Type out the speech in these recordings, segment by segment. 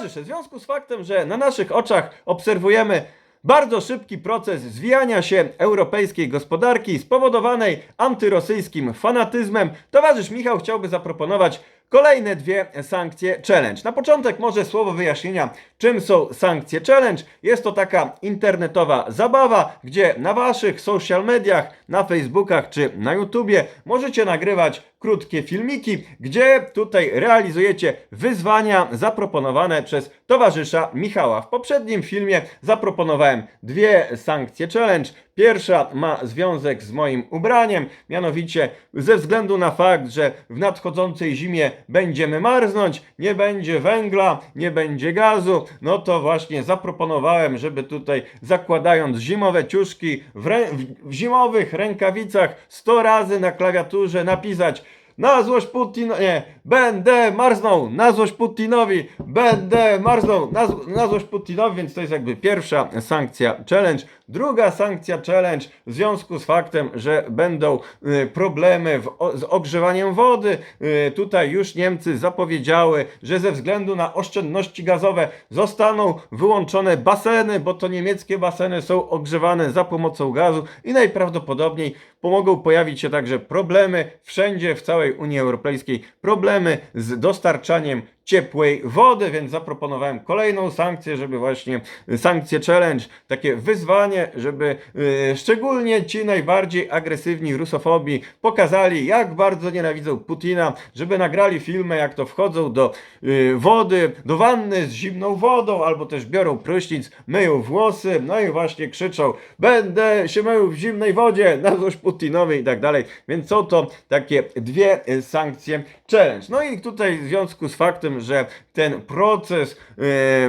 Towarzysze, w związku z faktem, że na naszych oczach obserwujemy bardzo szybki proces zwijania się europejskiej gospodarki spowodowanej antyrosyjskim fanatyzmem, towarzysz Michał chciałby zaproponować kolejne dwie sankcje challenge. Na początek może słowo wyjaśnienia, czym są sankcje challenge. Jest to taka internetowa zabawa, gdzie na waszych social mediach, na Facebookach czy na YouTubie możecie nagrywać krótkie filmiki, gdzie tutaj realizujecie wyzwania zaproponowane przez towarzysza Michała. W poprzednim filmie zaproponowałem dwie sankcje challenge. Pierwsza ma związek z moim ubraniem, mianowicie ze względu na fakt, że w nadchodzącej zimie będziemy marznąć, nie będzie węgla, nie będzie gazu, no to właśnie zaproponowałem, żeby tutaj zakładając zimowe ciuszki w, w zimowych rękawicach 100 razy na klawiaturze napisać na złość Putin, nie, będę marznął, na złość Putinowi, będę marznął, na, na złość Putinowi, więc to jest jakby pierwsza sankcja challenge. Druga sankcja challenge w związku z faktem, że będą y, problemy w, o, z ogrzewaniem wody. Y, tutaj już Niemcy zapowiedziały, że ze względu na oszczędności gazowe zostaną wyłączone baseny, bo to niemieckie baseny są ogrzewane za pomocą gazu i najprawdopodobniej pomogą pojawić się także problemy wszędzie w całej Unii Europejskiej, problemy z dostarczaniem ciepłej wody, więc zaproponowałem kolejną sankcję, żeby właśnie y, sankcję challenge, takie wyzwanie, żeby y, szczególnie ci najbardziej agresywni rusofobii pokazali, jak bardzo nienawidzą Putina, żeby nagrali filmy, jak to wchodzą do y, wody, do wanny z zimną wodą, albo też biorą prysznic, myją włosy, no i właśnie krzyczą, będę się mył w zimnej wodzie, na złość Putinowi i tak dalej. Więc są to takie dwie y, sankcje challenge. No i tutaj w związku z faktem, że ten proces,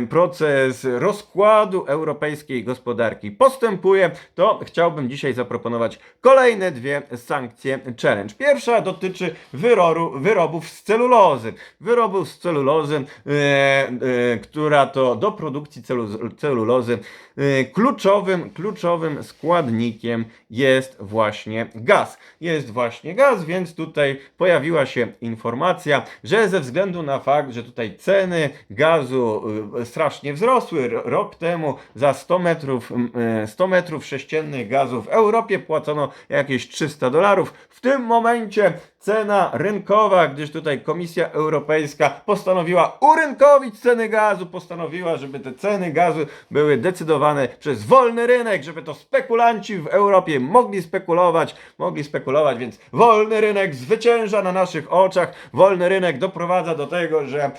proces rozkładu europejskiej gospodarki postępuje, to chciałbym dzisiaj zaproponować kolejne dwie sankcje challenge. Pierwsza dotyczy wyroru, wyrobów z celulozy. Wyrobów z celulozy, e, e, która to do produkcji celu, celulozy e, kluczowym, kluczowym składnikiem jest właśnie gaz. Jest właśnie gaz, więc tutaj pojawiła się informacja, że ze względu na fakt, że tutaj ceny gazu y, strasznie wzrosły rok temu za 100 metrów, m, y, 100 metrów sześciennych gazu w Europie płacono jakieś 300 dolarów. W tym momencie cena rynkowa, gdyż tutaj Komisja Europejska postanowiła urynkowić ceny gazu, postanowiła, żeby te ceny gazu były decydowane przez wolny rynek, żeby to spekulanci w Europie mogli spekulować, mogli spekulować, więc wolny rynek zwycięża na naszych oczach, wolny rynek doprowadza do tego, że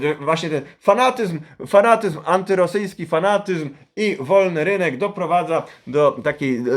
yy, właśnie ten fanatyzm, fanatyzm, antyrosyjski fanatyzm i wolny rynek doprowadza do,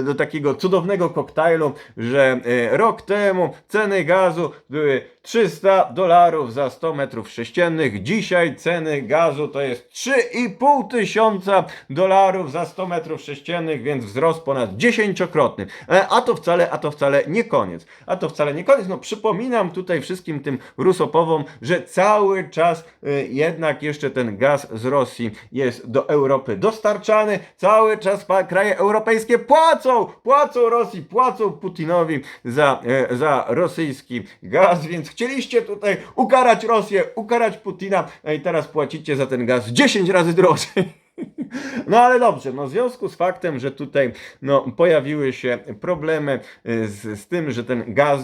do takiego cudownego koktajlu, że e, rok temu ceny gazu były 300 dolarów za 100 metrów sześciennych. Dzisiaj ceny gazu to jest 3,5 tysiąca dolarów za 100 metrów sześciennych, więc wzrost ponad dziesięciokrotny. E, A to wcale, a to wcale nie koniec. A to wcale nie koniec. No przypominam tutaj wszystkim tym rusopowom, że cały czas e, jednak jeszcze ten gaz z Rosji jest do Europy dostarczany. Cały czas kraje europejskie płacą, płacą Rosji, płacą Putinowi za, e, za rosyjski gaz, więc chcieliście tutaj ukarać Rosję, ukarać Putina, a i teraz płacicie za ten gaz 10 razy drożej. No ale dobrze, no w związku z faktem, że tutaj no, pojawiły się problemy y, z, z tym, że ten gaz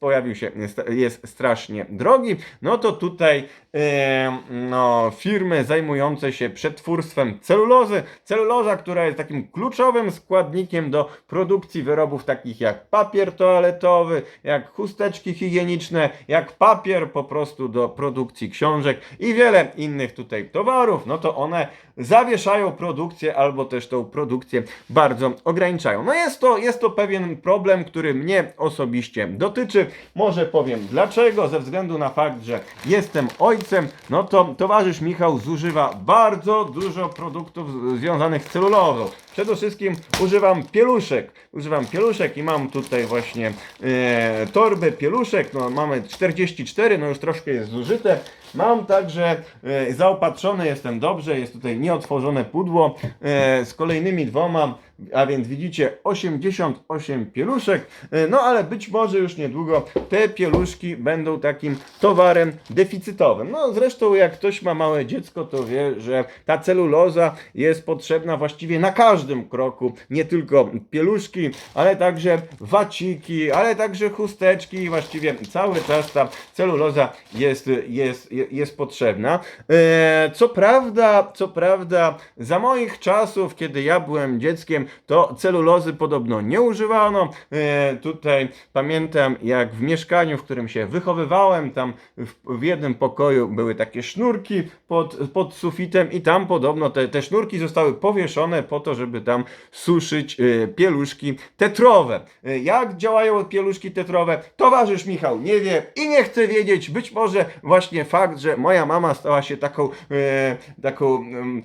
pojawił się, jest, strasznie drogi, no to tutaj e, no, firmy zajmujące się przetwórstwem celulozy, celuloza, która jest takim kluczowym składnikiem do produkcji wyrobów takich jak papier toaletowy, jak chusteczki higieniczne, jak papier po prostu do produkcji książek i wiele innych tutaj towarów, no to one zawieszają produkcję albo też tą produkcję bardzo ograniczają. No jest to, jest to pewien problem, który mnie osobiście dotyczy. Może powiem dlaczego, ze względu na fakt, że jestem ojcem, no to towarzysz Michał zużywa bardzo dużo produktów związanych z celulozą. Przede wszystkim używam pieluszek. Używam pieluszek i mam tutaj właśnie e, torby pieluszek. No, mamy 44, no już troszkę jest zużyte. Mam także e, zaopatrzony jestem dobrze, jest tutaj nieotworzone pudło e, z kolejnymi dwoma, a więc widzicie 88 pieluszek, e, no ale być może już niedługo te pieluszki będą takim towarem deficytowym. No zresztą jak ktoś ma małe dziecko, to wie, że ta celuloza jest potrzebna właściwie na każdym kroku, nie tylko pieluszki, ale także waciki, ale także chusteczki, właściwie cały czas ta celuloza jest, jest, jest potrzebna. E, Co prawda, co prawda, za moich czasów, kiedy ja byłem dzieckiem, to celulozy podobno nie używano. E, Tutaj pamiętam, jak w mieszkaniu, w którym się wychowywałem, tam w, jednym pokoju były takie sznurki pod, pod sufitem i tam podobno te, te sznurki zostały powieszone po to, żeby tam suszyć e, pieluszki tetrowe. Jak działają pieluszki tetrowe? Towarzysz Michał nie wie i nie chce wiedzieć. Być może właśnie fakt, że moja mama stała się taką, e, taką e,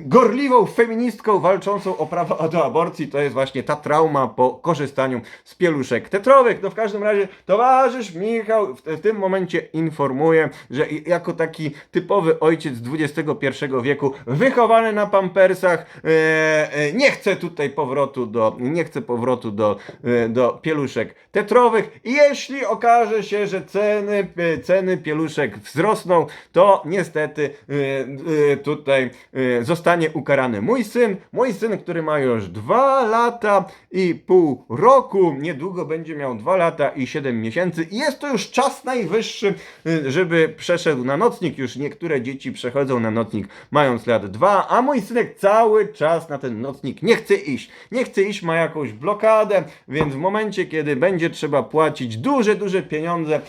gorliwą feministką walczącą o prawo do aborcji, to jest właśnie ta trauma po korzystaniu z pieluszek tetrowych. No w każdym razie towarzysz Michał w, tym momencie informuje, że jako taki typowy ojciec XXI wieku, wychowany na pampersach, e, e, nie chce tutaj powrotu do, nie chce powrotu do, e, do pieluszek tetrowych. Jeśli okaże się, że ceny, e, ceny pieluszek wzrosną, to niestety e, e, tutaj e, zostanie ukarany mój syn. Mój syn, który ma już dwa lata i pół roku, niedługo będzie miał dwa lata i siedem miesięcy. I jest to już czas najwyższy, żeby przeszedł na nocnik. Już niektóre dzieci przechodzą na nocnik mając lat dwa, a mój synek cały czas na ten nocnik nie chce iść. Nie chce iść, ma jakąś blokadę, więc w momencie, kiedy będzie trzeba płacić duże, duże pieniądze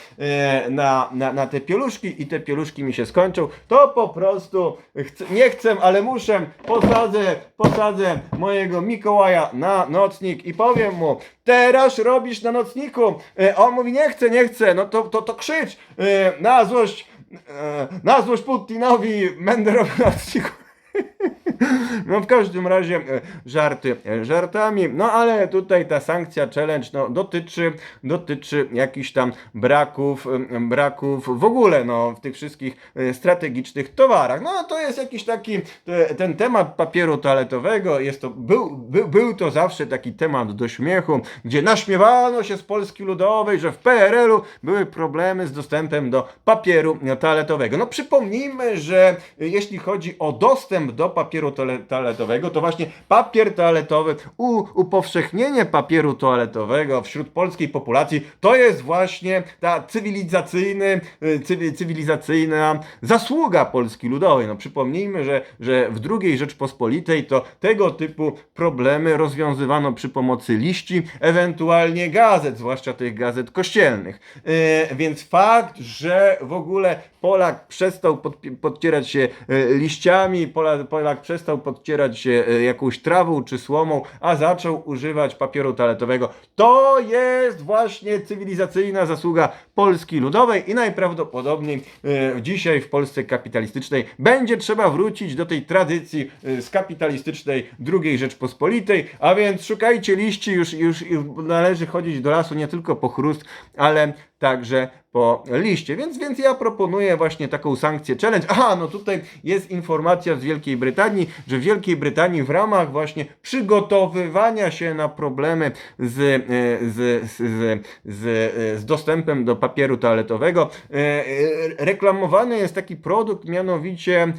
na, na, na te pieluszki i te pieluszki mi się skończą, to po prostu nie chcę, ale muszę, posadzę, posadzę mojego Mikołaja na nocnik i powiem mu, teraz robisz na nocniku. E, on mówi, nie chcę, nie chcę, no to, to, to krzycz e, na złość, e, na złość Putinowi będę robił na nocniku. No w każdym razie e, żarty e, żartami, no ale tutaj ta sankcja challenge no, dotyczy, dotyczy jakichś tam braków, e, braków w ogóle no, w tych wszystkich strategicznych towarach. No to jest jakiś taki te, ten temat papieru toaletowego, jest to, był, był, był to zawsze taki temat do śmiechu, gdzie naśmiewano się z Polski Ludowej, że w PRL-u były problemy z dostępem do papieru toaletowego. No przypomnijmy, że jeśli chodzi o dostęp do papieru toaletowego, to właśnie papier toaletowy, u, upowszechnienie papieru toaletowego wśród polskiej populacji, to jest właśnie ta cywilizacyjny, y, cywi, cywilizacyjna zasługa Polski Ludowej. No przypomnijmy, że, że w II Rzeczpospolitej to tego typu problemy rozwiązywano przy pomocy liści, ewentualnie gazet, zwłaszcza tych gazet kościelnych. Yy, więc fakt, że w ogóle Polak przestał pod, podcierać się e, liściami, Polak, Polak przestał podcierać się e, jakąś trawą czy słomą, a zaczął używać papieru toaletowego. To jest właśnie cywilizacyjna zasługa Polski Ludowej i najprawdopodobniej e, dzisiaj w Polsce kapitalistycznej będzie trzeba wrócić do tej tradycji e, z kapitalistycznej II Rzeczpospolitej, a więc szukajcie liści, już już należy chodzić do lasu nie tylko po chrust, ale także po liście. Więc, więc ja proponuję właśnie taką sankcję challenge. Aha, no tutaj jest informacja z Wielkiej Brytanii, że w Wielkiej Brytanii w ramach właśnie przygotowywania się na problemy z, e, z, z, z, z, e, z dostępem do papieru toaletowego e, reklamowany jest taki produkt, mianowicie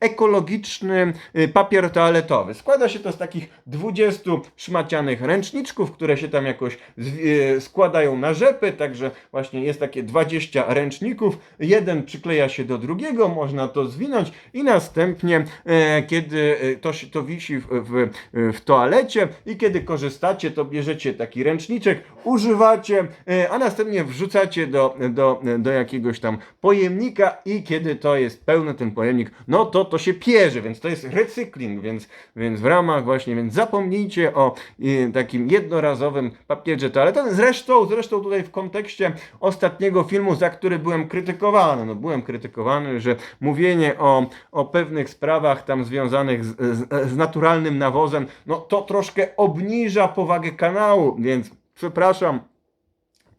ekologiczny papier toaletowy. Składa się to z takich 20 szmacianych ręczniczków, które się tam jakoś składają na rzepy, także właśnie jest takie 20 ręczników, jeden przykleja się do drugiego, można to zwinąć i następnie, e, kiedy e, to, to wisi w, w, w toalecie i kiedy korzystacie, to bierzecie taki ręczniczek, używacie, e, a następnie wrzucacie do, do, do jakiegoś tam pojemnika i kiedy to jest pełny ten pojemnik, no to to się pierze, więc to jest recykling, więc, więc w ramach właśnie, więc zapomnijcie o takim jednorazowym papierze toaletowym. Zresztą, zresztą tutaj w kontekście ostatniego filmu, za który byłem krytykowany, no byłem krytykowany, że mówienie o, o pewnych sprawach tam związanych z, z, z naturalnym nawozem, no to troszkę obniża powagę kanału, więc przepraszam,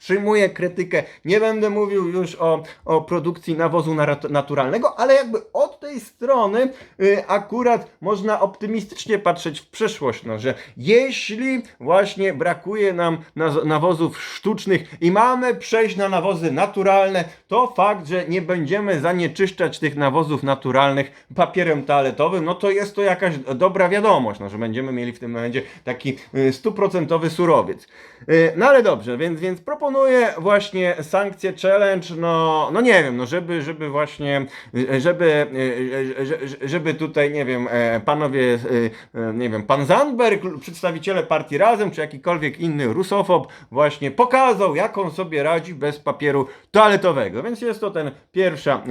Przyjmuję krytykę, nie będę mówił już o, o produkcji nawozu nat- naturalnego, ale jakby od tej strony y, akurat można optymistycznie patrzeć w przyszłość, no, że jeśli właśnie brakuje nam nawozów sztucznych i mamy przejść na nawozy naturalne, to fakt, że nie będziemy zanieczyszczać tych nawozów naturalnych papierem toaletowym, no to jest to jakaś dobra wiadomość, no, że będziemy mieli w tym momencie taki y, stuprocentowy surowiec. Y, No ale dobrze, więc, więc proponuję właśnie sankcję challenge, no, no nie wiem, no żeby, żeby właśnie, żeby, y, y, że- żeby tutaj, nie wiem, e, panowie, nie wiem, pan Zandberg, przedstawiciele partii Razem, czy jakikolwiek inny rusofob właśnie pokazał, jak on sobie radzi bez papieru toaletowego, więc jest to ten pierwsza,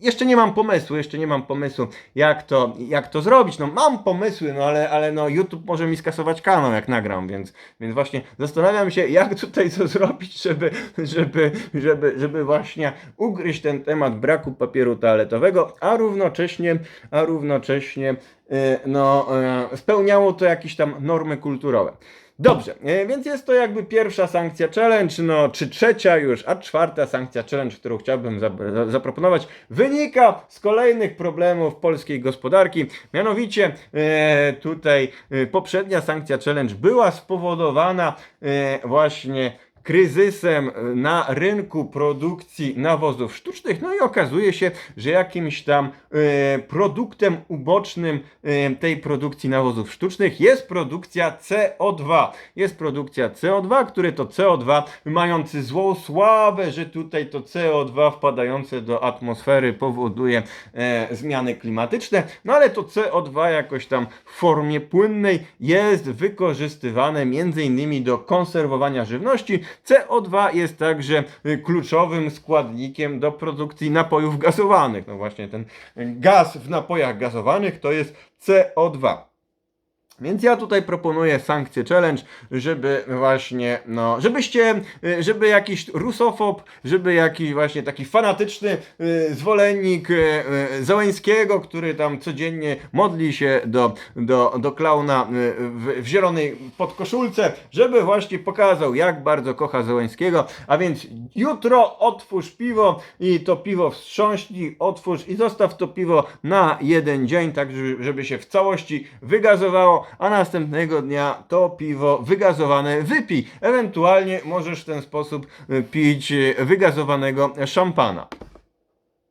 jeszcze nie mam pomysłu, jeszcze nie mam pomysłu, jak to, jak to zrobić, no mam pomysły, no ale, ale no YouTube może mi skasować kanał, jak nagram, więc, więc właśnie zastanawiam się, jak tutaj co zrobić, żeby, żeby, żeby, żeby właśnie ugryźć ten temat braku papieru toaletowego, a równocześnie, a równocześnie y, no, y, spełniało to jakieś tam normy kulturowe. Dobrze, e, więc jest to jakby pierwsza sankcja challenge, no czy trzecia już, a czwarta sankcja challenge, którą chciałbym zap- za- zaproponować, wynika z kolejnych problemów polskiej gospodarki. Mianowicie tutaj poprzednia sankcja challenge była spowodowana właśnie kryzysem na rynku produkcji nawozów sztucznych, no i okazuje się, że jakimś tam e, produktem ubocznym e, tej produkcji nawozów sztucznych jest produkcja CO2. Jest produkcja CO2, który to CO2 mający złą sławę, że tutaj to CO2 wpadające do atmosfery powoduje e, zmiany klimatyczne, no ale to CO2 jakoś tam w formie płynnej jest wykorzystywane między innymi do konserwowania żywności. CO2 jest także y, kluczowym składnikiem do produkcji napojów gazowanych. No właśnie ten gaz w napojach gazowanych to jest CO2. Więc ja tutaj proponuję sankcję challenge, żeby właśnie, no, żebyście, y, żeby jakiś rusofob, żeby jakiś właśnie taki fanatyczny y, zwolennik y, y, który tam codziennie modli się do, do, do klauna w, w zielonej podkoszulce, żeby właśnie pokazał, jak bardzo kocha Załęskiego. A więc jutro otwórz piwo i to piwo wstrząśnij, otwórz i zostaw to piwo na jeden dzień, tak żeby się w całości wygazowało, a następnego dnia to piwo wygazowane wypij. Ewentualnie możesz w ten sposób y, pić y, wygazowanego szampana.